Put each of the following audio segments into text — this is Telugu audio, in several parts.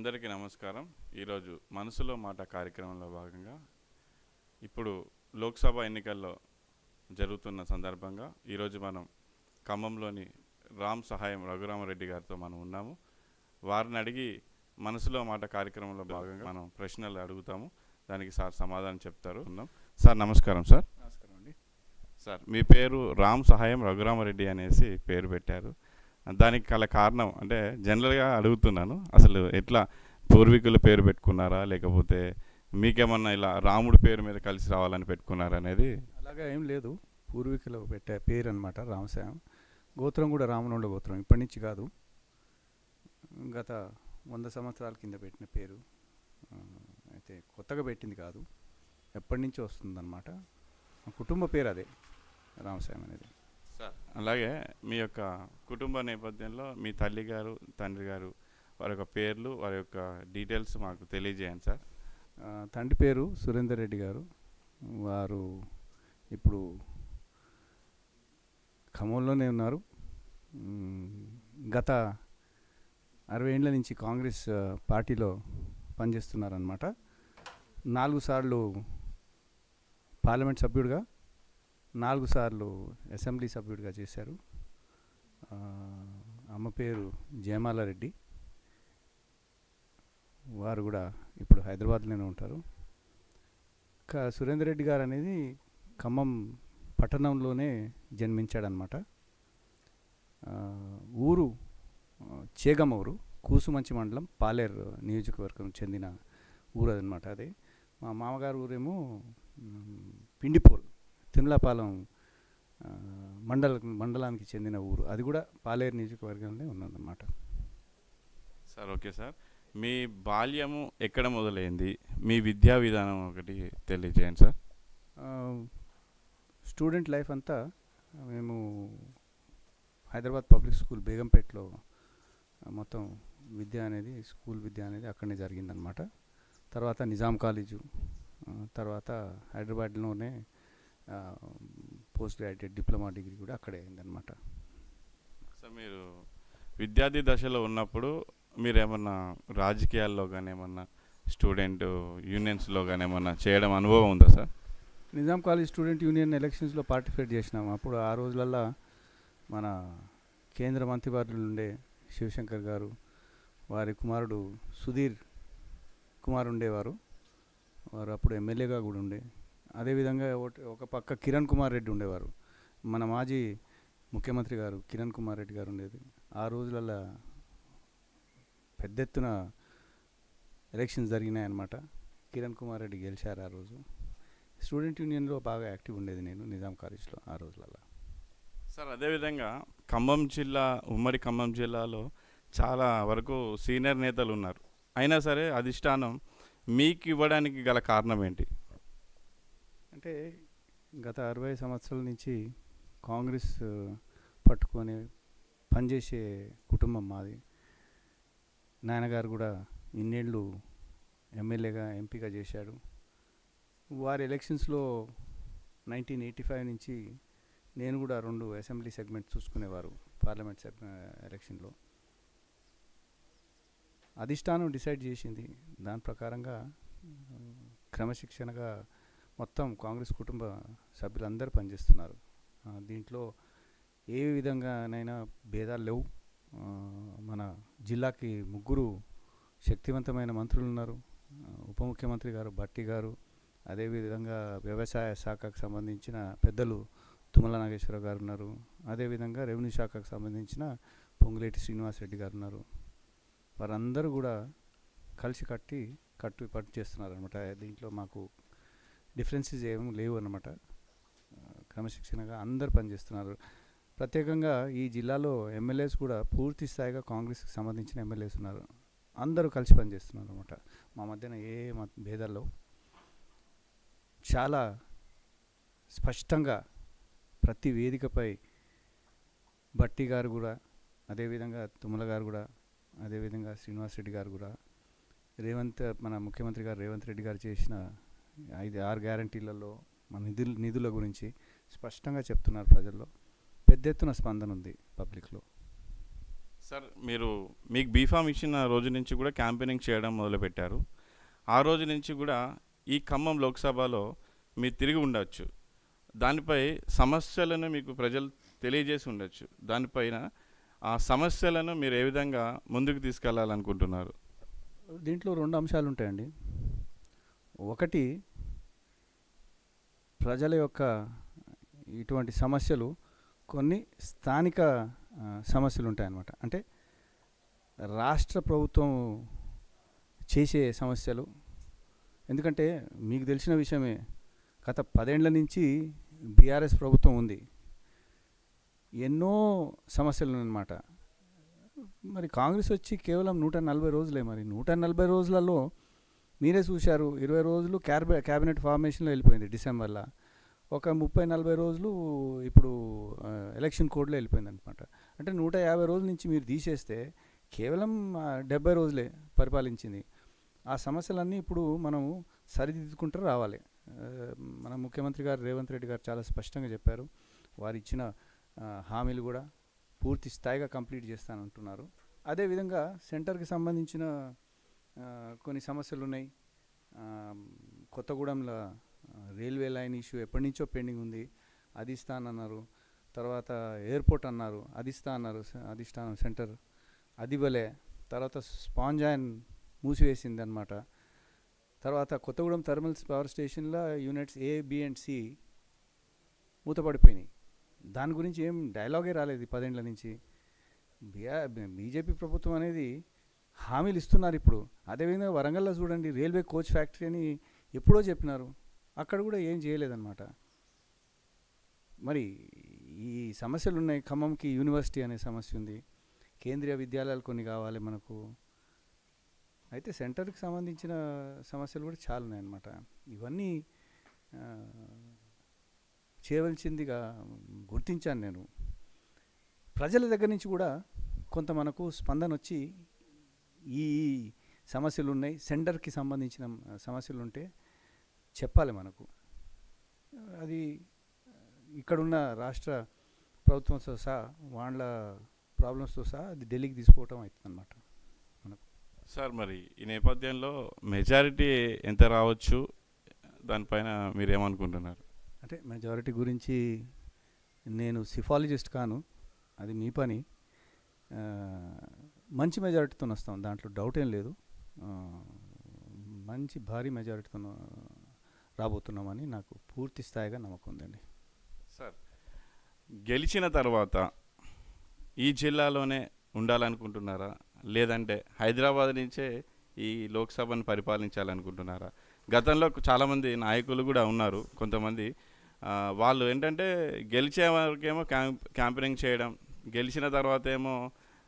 అందరికీ నమస్కారం. ఈరోజు మనసులో మాట కార్యక్రమంలో భాగంగా ఇప్పుడు లోక్సభ ఎన్నికల్లో జరుగుతున్న సందర్భంగా ఈరోజు మనం ఖమ్మంలోని రామ్ సహాయం రఘురామరెడ్డి గారితో మనం ఉన్నాము. వారిని అడిగి మనసులో మాట కార్యక్రమంలో భాగంగా మనం ప్రశ్నలు అడుగుతాము. దానికి సార్ సమాధానం చెప్తారు. ఉన్నాం సార్ నమస్కారం సార్. నమస్కారం అండి. సార్ మీ పేరు రామ్ సహాయం రఘురామరెడ్డి అనేసి పేరు పెట్టారు. దానికి గల కారణం అంటే జనరల్గా అడుగుతున్నాను. అసలు ఎట్లా పూర్వీకుల పేరు పెట్టుకున్నారా? లేకపోతే మీకేమన్నా ఇలా రాముడి పేరు మీద కలిసి రావాలని పెట్టుకున్నారా అనేది? అలాగా ఏం లేదు. పూర్వీకులు పెట్టే పేరు అనమాట రామసాయం. గోత్రం కూడా రామనుండ గోత్రం. ఇప్పటి నుంచి కాదు. గత వంద సంవత్సరాల కింద పెట్టిన పేరు. అయితే కొత్తగా పెట్టింది కాదు. ఎప్పటి నుంచి వస్తుందన్నమాట. కుటుంబ పేరు అదే రామసాయం అనేది. అలాగే మీ యొక్క కుటుంబ నేపథ్యంలో మీ తల్లి గారు తండ్రి గారు వారి యొక్క పేర్లు వారి యొక్క డీటెయిల్స్ మాకు తెలియజేయండి సార్. తండ్రి పేరు సురేందర్ రెడ్డి గారు. వారు ఇప్పుడు ఖమ్మంలోనే ఉన్నారు. గత అరవై ఏళ్ళ నుంచి కాంగ్రెస్ పార్టీలో పనిచేస్తున్నారనమాట నాలుగు సార్లు పార్లమెంట్ సభ్యుడిగా నాలుగు సార్లు అసెంబ్లీ సభ్యుడిగా చేశారు. అమ్మ పేరు జయమాలారెడ్డి. వారు కూడా ఇప్పుడు హైదరాబాద్లోనే ఉంటారు. సురేందర్ రెడ్డి గారు అనేది ఖమ్మం పట్టణంలోనే జన్మించాడనమాట ఊరు చేగమూరు చేగమ ఊరు కూసుమంచి మండలం పాలేరు నియోజకవర్గం చెందిన ఊరు అదనమాట అది. మా మామగారు ఊరేమో పిండిపూర్ తిమ్లాపాలెం మండల మండలానికి చెందిన ఊరు. అది కూడా పాలేరు నియోజకవర్గంలో ఉన్నదన్నమాట. Sir okay sir. మీ బాల్యము ఎక్కడ మొదలైంది? మీ విద్యా విధానం ఒకటి తెలియజేయండి సార్. స్టూడెంట్ లైఫ్ అంతా మేము హైదరాబాద్ పబ్లిక్ స్కూల్ బేగంపేటలో మొత్తం విద్య అనేది స్కూల్ విద్య అనేది అక్కడనే జరిగిందనమాట తర్వాత నిజాం కాలేజు తర్వాత హైదరాబాద్లోనే పోస్ట్ గ్రాడ్యుయేట్ డిప్లొమా డిగ్రీ కూడా అక్కడే అయిందనమాట సార్ మీరు విద్యార్థి దశలో ఉన్నప్పుడు మీరు ఏమన్నా రాజకీయాల్లో కానీ ఏమన్నా స్టూడెంట్ యూనియన్స్లో కానీ ఏమన్నా చేయడం అనుభవం ఉందా sir? Nizam college student union ఎలక్షన్స్లో పార్టిసిపేట్ చేసినాం. అప్పుడు ఆ రోజులల్లో మన కేంద్ర మంత్రివర్యులు ఉండే శివశంకర్ గారు వారి కుమారుడు సుధీర్ కుమార్ ఉండేవారు. వారు అప్పుడు ఎమ్మెల్యేగా కూడా ఉండే. అదేవిధంగా ఒక పక్క కిరణ్ కుమార్ రెడ్డి ఉండేవారు. మన మాజీ ముఖ్యమంత్రి గారు కిరణ్ కుమార్ రెడ్డి గారు ఉండేది. ఆ రోజులల్లో పెద్ద ఎత్తున ఎలక్షన్స్ జరిగినాయన్నమాట. కిరణ్ కుమార్ రెడ్డి గెలిచారు ఆ రోజు. స్టూడెంట్ యూనియన్లో బాగా యాక్టివ్ ఉండేది నేను నిజాం కాలేజ్లో ఆ రోజులలో సార్ అదేవిధంగా ఖమ్మం జిల్లా ఉమ్మడి ఖమ్మం జిల్లాలో చాలా వరకు సీనియర్ నేతలు ఉన్నారు. అయినా సరే అధిష్టానం మీకు ఇవ్వడానికి గల కారణం ఏంటి? అంటే గత అరవై సంవత్సరాల నుంచి కాంగ్రెస్ పట్టుకొని పనిచేసే కుటుంబం మాది. నాన్నగారు కూడా ఇన్నేళ్ళు ఎమ్మెల్యేగా ఎంపీగా చేశాడు వారి ఎలక్షన్స్లో నైన్టీన్ ఎయిటీ ఫైవ్ నుంచి నేను కూడా రెండు అసెంబ్లీ సెగ్మెంట్ చూసుకునేవారు పార్లమెంట్ సెగ్ ఎలక్షన్లో. అధిష్టానం డిసైడ్ చేసింది. దాని ప్రకారంగా క్రమశిక్షణగా మొత్తం కాంగ్రెస్ కుటుంబ సభ్యులందరూ పనిచేస్తున్నారు. దీంట్లో ఏ విధంగానైనా భేదాలు లేవు. మన జిల్లాకి ముగ్గురు శక్తివంతమైన మంత్రులు ఉన్నారు. ఉప ముఖ్యమంత్రి గారు భట్టి గారు అదేవిధంగా వ్యవసాయ శాఖకు సంబంధించిన పెద్దలు తుమ్మల నాగేశ్వరరావు గారు ఉన్నారు. అదేవిధంగా రెవెన్యూ శాఖకు సంబంధించిన పొంగులేటి శ్రీనివాసరెడ్డి గారు ఉన్నారు. వారందరూ కూడా కలిసి కట్టి కట్టు పట్టు చేస్తున్నారు అనమాట దీంట్లో మాకు డిఫరెన్సెస్ ఏం లేవు అనమాట క్రమశిక్షణగా అందరు పనిచేస్తున్నారు. ప్రత్యేకంగా ఈ జిల్లాలో ఎమ్మెల్యేస్ కూడా పూర్తి స్థాయిగా కాంగ్రెస్కి సంబంధించిన ఎమ్మెల్యేస్ ఉన్నారు. అందరూ కలిసి పనిచేస్తున్నారు అనమాట మా మధ్యన ఏ భేదాల్లో చాలా స్పష్టంగా ప్రతి వేదికపై భట్టి గారు కూడా అదేవిధంగా తుమ్మల గారు కూడా అదేవిధంగా శ్రీనివాస్ రెడ్డి గారు కూడా రేవంత్ మన ముఖ్యమంత్రి గారు రేవంత్ రెడ్డి గారు చేసిన ఐదు ఆరు గ్యారంటీలలో మన నిధుల నిధుల గురించి స్పష్టంగా చెప్తున్నారు ప్రజల్లో. పెద్ద ఎత్తున స్పందన ఉంది పబ్లిక్లో. సార్ మీరు మీకు బీఫామ్ ఇచ్చిన రోజు నుంచి కూడా క్యాంపెయినింగ్ చేయడం మొదలుపెట్టారు. ఆ రోజు నుంచి కూడా ఈ ఖమ్మం లోక్సభలో మీరు తిరిగి ఉండొచ్చు. దానిపై సమస్యలను మీకు ప్రజలు తెలియజేసి ఉండొచ్చు. దానిపైన ఆ సమస్యలను మీరు ఏ విధంగా ముందుకు తీసుకెళ్ళాలనుకుంటున్నారు? దీంట్లో రెండు అంశాలు ఉంటాయండి ఒకటి ప్రజల యొక్క ఇటువంటి సమస్యలు కొన్ని స్థానిక సమస్యలు ఉంటాయన్నమాట. అంటే రాష్ట్ర ప్రభుత్వం చేసే సమస్యలు. ఎందుకంటే మీకు తెలిసిన విషయమే గత పదేండ్ల నుంచి బీఆర్ఎస్ ప్రభుత్వం ఉంది. ఎన్నో సమస్యలు ఉన్నాయన్నమాట మరి కాంగ్రెస్ వచ్చి కేవలం నూట నలభై రోజులే మరి. నూట నలభై రోజులలో మీరే చూశారు ఇరవై రోజులు క్యాబి క్యాబినెట్ ఫార్మేషన్లో వెళ్ళిపోయింది డిసెంబర్లో. ఒక ముప్పై నలభై రోజులు ఇప్పుడు ఎలక్షన్ కోడ్లో వెళ్ళిపోయింది అనమాట అంటే నూట యాభై రోజుల నుంచి మీరు తీసేస్తే కేవలం డెబ్బై రోజులే పరిపాలించింది. ఆ సమస్యలన్నీ ఇప్పుడు మనం సరిదిద్దుకుంటూ రావాలి. మన ముఖ్యమంత్రి గారు రేవంత్ రెడ్డి గారు చాలా స్పష్టంగా చెప్పారు. వారు ఇచ్చిన హామీలు కూడా పూర్తి స్థాయిగా కంప్లీట్ చేస్తానంటున్నారు. అదేవిధంగా సెంటర్కి సంబంధించిన కొన్ని సమస్యలు ఉన్నాయి కొత్తగూడెంలో రైల్వే లైన్ ఇష్యూ ఎప్పటి నుంచో పెండింగ్ ఉంది. అది ఇస్తానన్నారు తర్వాత ఎయిర్పోర్ట్ అన్నారు. అది ఇస్తా అన్నారు అధిష్టానం సెంటర్ అది ఇవ్వలే తర్వాత స్పాంజ్ అండ్ మూసివేసింది అనమాట తర్వాత కొత్తగూడెం థర్మల్స్ పవర్ స్టేషన్లో units A B and C మూతపడిపోయినాయి. దాని గురించి ఏం డైలాగే రాలేదు పదేండ్ల నుంచి. బీజేపీ ప్రభుత్వం అనేది హామీలు ఇస్తున్నారు ఇప్పుడు. అదేవిధంగా వరంగల్లో చూడండి రైల్వే కోచ్ ఫ్యాక్టరీ అని ఎప్పుడో చెప్పినారు. అక్కడ కూడా ఏం చేయలేదన్నమాట. మరి ఈ సమస్యలు ఉన్నాయి ఖమ్మంకి యూనివర్సిటీ అనే సమస్య ఉంది. కేంద్రీయ విద్యాలయాలు కొన్ని కావాలి మనకు. అయితే సెంటర్కి సంబంధించిన సమస్యలు కూడా చాలా ఉన్నాయన్నమాట. ఇవన్నీ చేయవలసిందిగా గుర్తించాను నేను. ప్రజల దగ్గర నుంచి కూడా కొంత మనకు స్పందన వచ్చి ఈ సమస్యలు ఉన్నాయి సెంటర్కి సంబంధించిన సమస్యలు ఉంటే చెప్పాలి మనకు. అది ఇక్కడున్న రాష్ట్ర ప్రభుత్వంతో సహా వాళ్ళ ప్రాబ్లమ్స్తో సహా అది ఢిల్లీకి తీసుకోవటం అవుతుంది అనమాట సార్ మరి ఈ నేపథ్యంలో మెజారిటీ ఎంత రావచ్చు? దానిపైన మీరు ఏమనుకుంటున్నారు అంటే మెజారిటీ గురించి నేను సిఫాలజిస్ట్ కాను. అది మీ పని. మంచి మెజారిటీతో వస్తాం దాంట్లో డౌట్ ఏం లేదు. మంచి భారీ మెజారిటీతో రాబోతున్నామని నాకు పూర్తి స్థాయిగా నమ్మకం ఉందండి. సార్ గెలిచిన తర్వాత ఈ జిల్లాలోనే ఉండాలనుకుంటున్నారా? లేదంటే హైదరాబాద్ నుంచే ఈ లోక్సభను పరిపాలించాలనుకుంటున్నారా? గతంలో చాలామంది నాయకులు కూడా ఉన్నారు. కొంతమంది వాళ్ళు ఏంటంటే గెలిచే వరకేమో క్యాంప్ క్యాంపెయినింగ్ చేయడం గెలిచిన తర్వాత ఏమో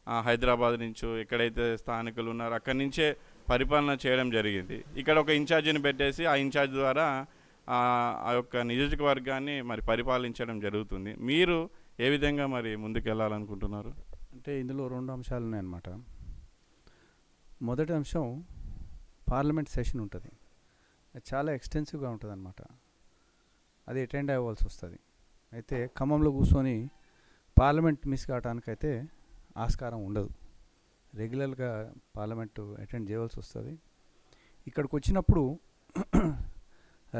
హైదరాబాద్ నుంచి ఎక్కడైతే స్థానికులు ఉన్నారో అక్కడి నుంచే పరిపాలన చేయడం జరిగింది. ఇక్కడ ఒక ఇన్ఛార్జిని పెట్టేసి ఆ ఇన్ఛార్జ్ ద్వారా ఆ యొక్క నియోజకవర్గాన్ని మరి పరిపాలించడం జరుగుతుంది. మీరు ఏ విధంగా మరి ముందుకెళ్ళాలనుకుంటున్నారు అంటే ఇందులో రెండు అంశాలు ఉన్నాయన్నమాట. మొదటి అంశం పార్లమెంట్ సెషన్ ఉంటుంది. అది చాలా ఎక్స్టెన్సివ్గా ఉంటుంది అనమాట అది అటెండ్ అవ్వాల్సి వస్తుంది. అయితే ఖమ్మంలో కూర్చొని పార్లమెంట్ మిస్ కావడానికైతే ఆస్కారం ఉండదు. రెగ్యులర్గా పార్లమెంటు అటెండ్ చేయవలసి వస్తుంది. ఇక్కడికి వచ్చినప్పుడు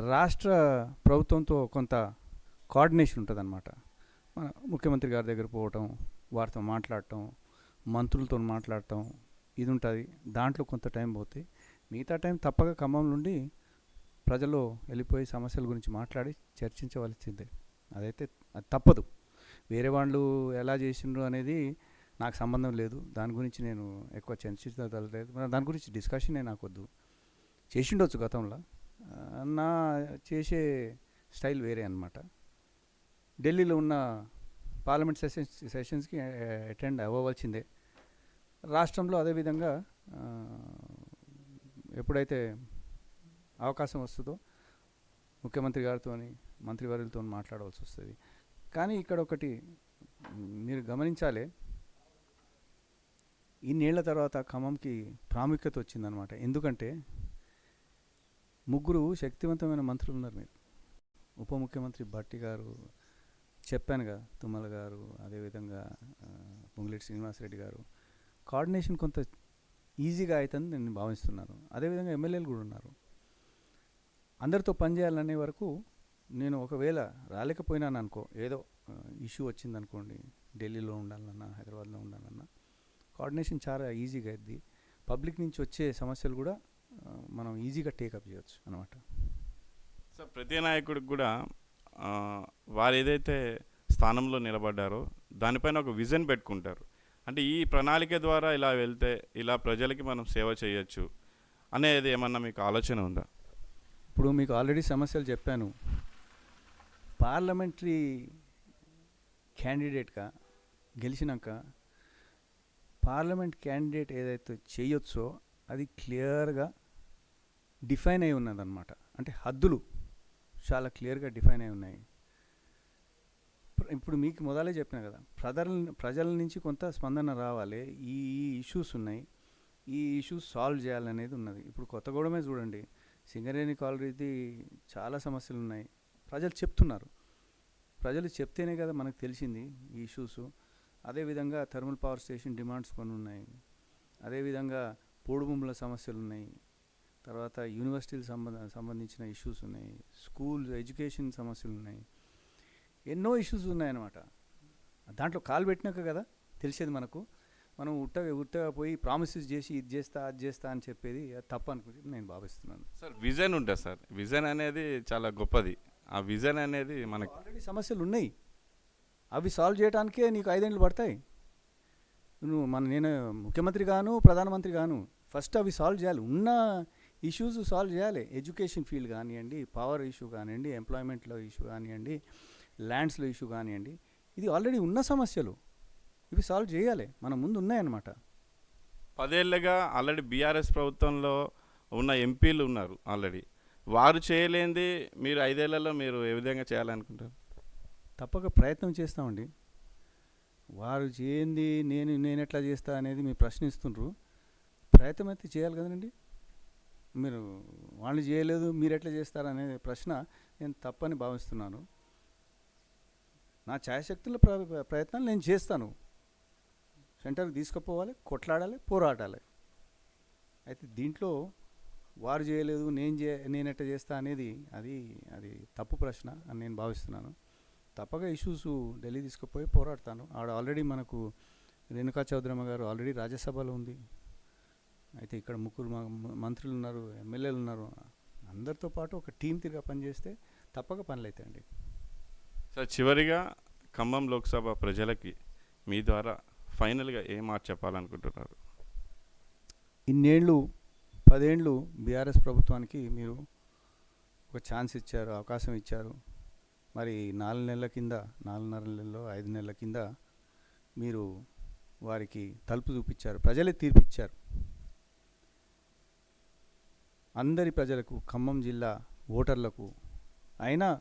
రాష్ట్ర ప్రభుత్వంతో కొంత కోఆర్డినేషన్ ఉంటుంది అనమాట మన ముఖ్యమంత్రి గారి దగ్గర పోవటం వారితో మాట్లాడటం మంత్రులతో మాట్లాడటం ఇది ఉంటుంది. దాంట్లో కొంత టైం పోతే మిగతా టైం తప్పక ఖమ్మం నుండి ప్రజలు వెళ్ళిపోయి సమస్యల గురించి మాట్లాడి చర్చించవలసిందే. అదైతే అది తప్పదు. వేరే వాళ్ళు ఎలా చేసిండ్రు అనేది నాకు సంబంధం లేదు. దాని గురించి నేను ఎక్కువ చర్చించలేదు మరి దాని గురించి డిస్కషన్ నాకు వద్దు చేసిండొచ్చు గతంలో. నా చేసే స్టైల్ వేరే అన్నమాట. ఢిల్లీలో ఉన్న పార్లమెంట్ సెషన్స్ సెషన్స్కి అటెండ్ అవ్వవలసిందే. రాష్ట్రంలో అదేవిధంగా ఎప్పుడైతే అవకాశం వస్తుందో ముఖ్యమంత్రి గారితో మంత్రివర్యులతో మాట్లాడవలసి వస్తుంది కానీ ఇక్కడ ఒకటి మీరు గమనించాలి ఇన్నేళ్ళ తర్వాత ఖమ్మంకి ప్రాముఖ్యత వచ్చిందనమాట ఎందుకంటే ముగ్గురు శక్తివంతమైన మంత్రులు ఉన్నారు మీరు. ఉప ముఖ్యమంత్రి భట్టి గారు చెప్పానుగా తుమ్మల గారు అదేవిధంగా ఆ, పొంగులేటి శ్రీనివాసరెడ్డి గారు. కోఆర్డినేషన్ కొంత ఈజీగా అవుతుంది నేను భావిస్తున్నాను. అదేవిధంగా ఎమ్మెల్యేలు కూడా ఉన్నారు. అందరితో పనిచేయాలనే వరకు నేను ఒకవేళ రాలేకపోయినాను అనుకో ఏదో ఇష్యూ వచ్చింది అనుకోండి ఢిల్లీలో ఉండాలన్నా హైదరాబాద్లో ఉండాలన్నా కోఆర్డినేషన్ చాలా ఈజీగా అయింది పబ్లిక్ నుంచి వచ్చే సమస్యలు కూడా మనం ఈజీగా టేకప్ చేయొచ్చు అనమాట సార్ ప్రతి నాయకుడికి కూడా వారు ఏదైతే స్థానంలో నిలబడ్డారో దానిపైన ఒక విజన్ పెట్టుకుంటారు. అంటే ఈ ప్రణాళిక ద్వారా ఇలా వెళ్తే ఇలా ప్రజలకి మనం సేవ చేయొచ్చు అనేది ఏమన్నా మీకు ఆలోచన ఉందా? ఇప్పుడు మీకు ఆల్రెడీ సమస్యలు చెప్పాను. పార్లమెంటరీ క్యాండిడేట్గా గెలిచినాక పార్లమెంట్ క్యాండిడేట్ ఏదైతే చేయొచ్చో అది క్లియర్గా డిఫైన్ అయి ఉన్నదన్నమాట. అంటే హద్దులు చాలా క్లియర్గా డిఫైన్ అయి ఉన్నాయి. ఇప్పుడు మీకు మొదలే చెప్పిన కదా ప్రజల ప్రజల నుంచి కొంత స్పందన రావాలి. ఈ ఈ ఇష్యూస్ ఉన్నాయి. ఈ ఇష్యూస్ సాల్వ్ చేయాలనేది ఉన్నది. ఇప్పుడు కొత్తగూడమే చూడండి. సింగరేణి కాలరీది చాలా సమస్యలు ఉన్నాయి ప్రజలు చెప్తున్నారు. ప్రజలు చెప్తేనే కదా మనకు తెలిసింది ఈ ఇష్యూస్. అదేవిధంగా థర్మల్ పవర్ స్టేషన్ డిమాండ్స్ కొన్ని ఉన్నాయి. అదేవిధంగా పోడు భూముల సమస్యలు ఉన్నాయి. తర్వాత యూనివర్సిటీలకు సంబంధ సంబంధించిన ఇష్యూస్ ఉన్నాయి. స్కూల్ ఎడ్యుకేషన్ సమస్యలు ఉన్నాయి. ఎన్నో ఇష్యూస్ ఉన్నాయన్నమాట. దాంట్లో కాలు పెట్టినాక కదా తెలిసేది మనకు. మనం ఉట్టగా ఉట్టగా పోయి ప్రామిసెస్ చేసి ఇది చేస్తా అది చేస్తా అని చెప్పేది అది తప్పు అనుకుంటే నేను భావిస్తున్నాను. సార్ విజన్ ఉంటుంది సార్. విజన్ అనేది చాలా గొప్పది. ఆ విజన్ అనేది మనకు ఆల్రెడీ సమస్యలు ఉన్నాయి. అవి సాల్వ్ చేయడానికే నీకు ఐదేళ్ళు పడతాయి. నువ్వు మన నేను ముఖ్యమంత్రి గాను ప్రధానమంత్రి గాను ఫస్ట్ అవి సాల్వ్ చేయాలి. ఉన్న ఇష్యూస్ సాల్వ్ చేయాలి. ఎడ్యుకేషన్ ఫీల్డ్ కానివ్వండి పవర్ ఇష్యూ కానివ్వండి ఎంప్లాయ్మెంట్లో ఇష్యూ కానివ్వండి ల్యాండ్స్లో ఇష్యూ కానివ్వండి ఇది ఆల్రెడీ ఉన్న సమస్యలు. ఇవి సాల్వ్ చేయాలి. మన ముందు ఉన్నాయన్నమాట. పదేళ్ళగా ఆల్రెడీ బీఆర్ఎస్ ప్రభుత్వంలో ఉన్న ఎంపీలు ఉన్నారు ఆల్రెడీ వారు చేయలేంది మీరు ఐదేళ్ళలో మీరు ఏ విధంగా చేయాలనుకుంటారు? తప్పక ప్రయత్నం చేస్తామండి. వారు చేయండి నేను నేను ఎట్లా చేస్తా అనేది మీరు ప్రశ్నిస్తుండ్రు. ప్రయత్నం అయితే చేయాలి కదండి. మీరు వాళ్ళు చేయలేదు మీరు ఎట్లా చేస్తారు ప్రశ్న నేను తప్పని భావిస్తున్నాను. నా ఛాయశక్తుల ప్ర ప్రయత్నాలు నేను చేస్తాను. సెంటర్కి తీసుకుపోవాలి కొట్లాడాలి పోరాడాలి. అయితే దీంట్లో వారు చేయలేదు నేను చే నేను ఎట్లా చేస్తా అనేది అది అది తప్పు ప్రశ్న అని నేను భావిస్తున్నాను. తప్పక ఇష్యూస్ ఢిల్లీ తీసుకుపోయి పోరాడతాను. ఆడ ఆల్రెడీ మనకు రేణుకా చౌదరమ్మ గారు ఆల్రెడీ రాజ్యసభలో ఉంది. అయితే ఇక్కడ ముగ్గురు మంత్రులు ఉన్నారు ఎమ్మెల్యేలు ఉన్నారు. అందరితో పాటు ఒక టీం తిరిగా పనిచేస్తే తప్పక పనులు అవుతాయండి సార్ చివరిగా ఖమ్మం లోక్సభ ప్రజలకి మీ ద్వారా ఫైనల్గా ఏం మాట చెప్పాలనుకుంటున్నారు? ఇన్నేళ్ళు పదేళ్ళు బీఆర్ఎస్ ప్రభుత్వానికి మీరు ఒక ఛాన్స్ ఇచ్చారు అవకాశం ఇచ్చారు. మరి నాలుగు నెలల కింద నాలుగున్నర నెలల్లో ఐదు నెలల కింద మీరు వారికి తలుపు చూపించారు ప్రజలే తీర్పిచ్చారు. అందరి ప్రజలకు ఖమ్మం జిల్లా ఓటర్లకు అయినా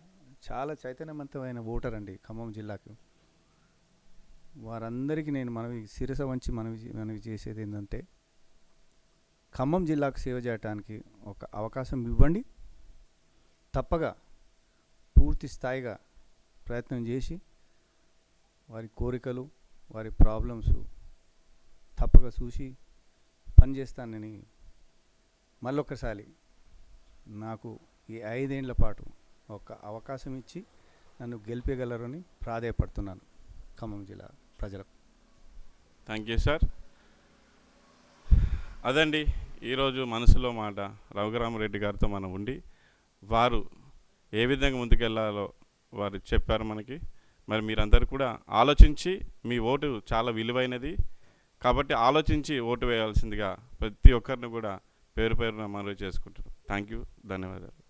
చాలా చైతన్యవంతమైన ఓటర్ అండి ఖమ్మం జిల్లాకు. వారందరికీ నేను మనవి శిరస వంచి మనవి మనవి చేసేది ఏంటంటే ఖమ్మం జిల్లాకు సేవ చేయడానికి ఒక అవకాశం ఇవ్వండి. తప్పగా పూర్తి స్థాయిగా ప్రయత్నం చేసి వారి కోరికలు వారి ప్రాబ్లమ్స్ తప్పక చూసి పనిచేస్తానని మళ్ళొక్కసారి నాకు ఈ ఐదేండ్ల పాటు ఒక అవకాశం ఇచ్చి నన్ను గెలిపగలరని ప్రాధేయపడుతున్నాను ఖమ్మం జిల్లా ప్రజలకు. థ్యాంక్ యూ సార్ అదండి ఈరోజు మనసులో మాట. రఘురామరెడ్డి గారితో మనం ఉండి వారు ఏ విధంగా ముందుకెళ్ళాలో వారు చెప్పారు మనకి. మరి మీరందరూ కూడా ఆలోచించి మీ ఓటు చాలా విలువైనది. కాబట్టి ఆలోచించి ఓటు వేయాల్సిందిగా ప్రతి ఒక్కరిని కూడా పేరు పేరున మనవి చేసుకుంటున్నాం. థ్యాంక్ యూ ధన్యవాదాలు.